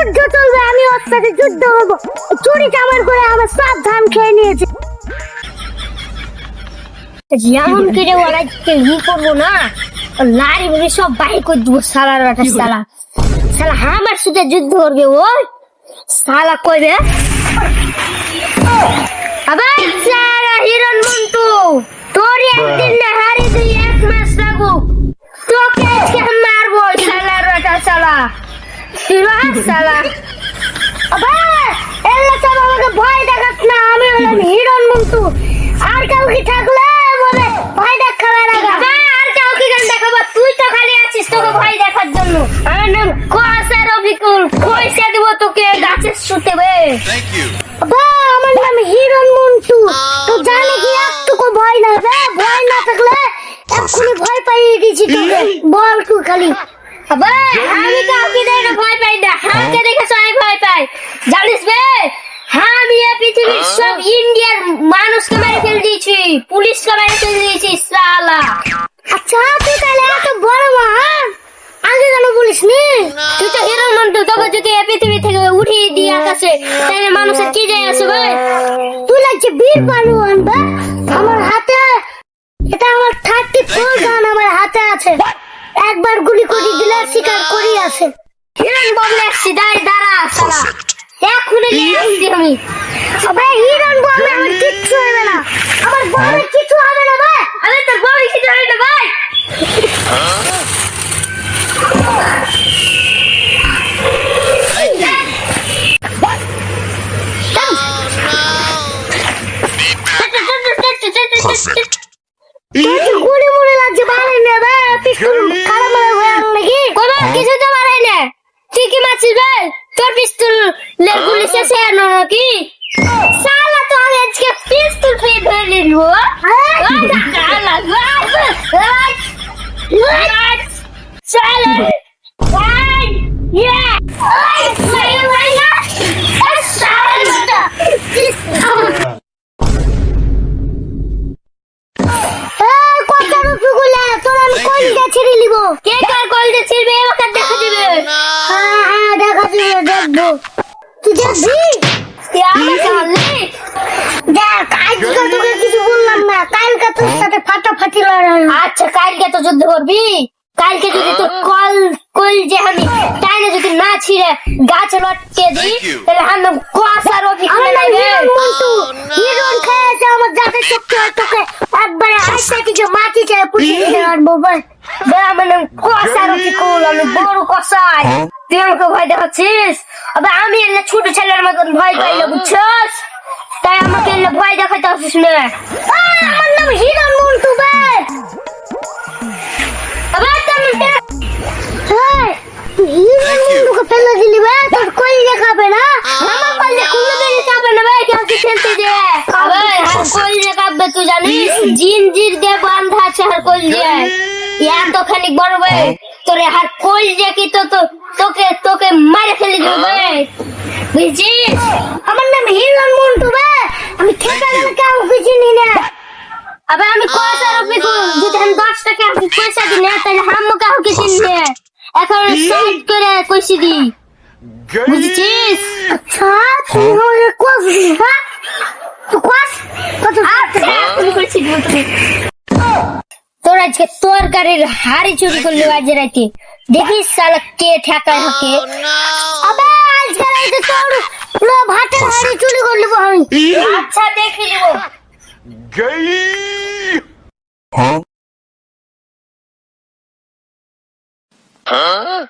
যুদ্ধ চলবে আমি ওর সাথে যুদ্ধ করব। চুরি চামার করে আমার সব ধান খেয়ে নিয়েছে। যেমন করে ওরা ই করব না? লারি বুড়ি সব বাই করে দিব সালার একটা সালা সালা আমার সাথে যুদ্ধ করবে ওই সালা কইবে। আবার হিরণ মন্টু তোর একদিন না হারি তুই এক মাস লাগু তোকে আজকে আমি মারবো সালার একটা সালা সালা সব আমাকে ভয় দেখাস না আমি হলাম হিরণ মন্টু। আর কাউকে থাকলে বলে ভয় দেখাবে না গা। আর কাউকে কেন দেখাবো? তুই তো খালি আছিস তোকে ভয় দেখার জন্য। আমার নাম কোয়াসার অবিকুল পয়সা দিব তোকে গাছের শুতে বে। আমার নাম হিরণ মন্টু। তো জানে কি একটুকু ভয় না বে? ভয় না থাকলে এক্ষুনি ভয় পাইয়ে দিয়েছি তোকে। বল তুই খালি। আবে আমি কাউকে দেখে ভয় পাই না। হাঁকে দেখে সবাই ভয় পাই। জানিস বে? হ্যাঁ আমি এই পৃথিবীর সব ইন্ডিয়ার মানুষকে মেরে ফেল দিয়েছি পুলিশকে মেরে ফেল দিয়েছি সালা আচ্ছা তুই তাহলে এত বড় মা আগে কেন বলিস নি? তুই তো হিরো মন্টু তোকে যদি এই পৃথিবী থেকে উঠিয়ে দিই আকাশে তাহলে মানুষের কি যায় আসে ভাই তুই লাগছে বীর পালুয়ান বে? আমার হাতে এটা আমার থার্টি ফোর গান আমার হাতে আছে। একবার গুলি করে দিলে শিকার করি আছে হিরণ বমলে আসছি দাঁড়ি দাঁড়া সালা এক্ষুনি নিয়ে আসছি আমি। আবে হিরণ বমলে আমার কিচ্ছু হবে না। আমার বমে কিছু হবে না ভাই। আরে তোর বমে কিছু হবে না ভাই। Perfect. গুলি মুড়ি লাগছে বাড়াই না বে পিস্তল কারা মারা হয়ে আন নাকি কোনো কিছু তো বাড়াই না তুই কি মারছিস বে তোর পিস্তল লের গুলি শেষে আনো নাকি সালা তো আজকে পিস্তল ফিরে ধরে নিব সালা রসগোল্লা তোর আমি কলটা ছিঁড়ে নিব। কে কার কলটা ছিঁড়বে? আমাকে দেখা দিবে হ্যাঁ হ্যাঁ দেখা দিবে দেখব। তুই দেখবি? তুই আমাকে বললি দেখ আজকে তোকে কিছু বললাম না। কালকে তোর সাথে ফাটাফাটি লড়াই আচ্ছা কালকে তো যুদ্ধ করবি? কালকে যদি তোর কল কল যে আমি টাইনে যদি না ছিঁড়ে গাছে লটকে দিই তাহলে আমি কুয়াশার অভিজ্ঞতা লাগবে। চেয়ে পুষে দিতে পারব ভাই আমার নাম কুয়াশার অভিকুল আমি বড় কষাই তুই আমাকে ভয় দেখাচ্ছিস? আবে আমি এলে ছোট ছেলের মতন ভয় পাই না বুঝছস? তাই আমাকে এলে ভয় দেখাতে আসিস না। আমার নাম হিরণ মন্টু ভাই আবার তুমি হ্যাঁ হিরণ. মন্টুকে ফেলে দিলি ভাই তোর কই দেখাবে না? আমার কইলে খুলে বেরিয়ে যাবে না ভাই কাউকে খেলতে দে আবে হার কইলে কাঁপবে তুই জানিস? জিনজির দিয়ে বান্ধা আছে হার কইলে এত খানিক বড় ভাই তোরে হার কইলে কি তো তো তোকে তোকে মারে ফেলে দেবে ভাই। বুঝছিস? আমার নাম হিরণ মন্টু ভাই। আমি Thank you. গেলে কাউকে চিনি না। আবে আমি পয়সা রবি যদি আমি দশ টাকা আমি পয়সা দিই না তাহলে হাম্মু কাউকে চিনবে এখন সাইড করে কইছি দি। বুঝছিস? আচ্ছা তুই কোস দি হ্যাঁ তুই কোস কত আচ্ছা তুমি কইছি দি তুমি তোর আজকে তোর গাড়ির হাড়ি চুরি করলি আজ রাতে দেখিস সালা কে ঠেকায় হকে আবে আজকে রাতে তোর পুরো ভাতের হাড়ি চুরি করলি আমি আচ্ছা দেখি নিব Huh?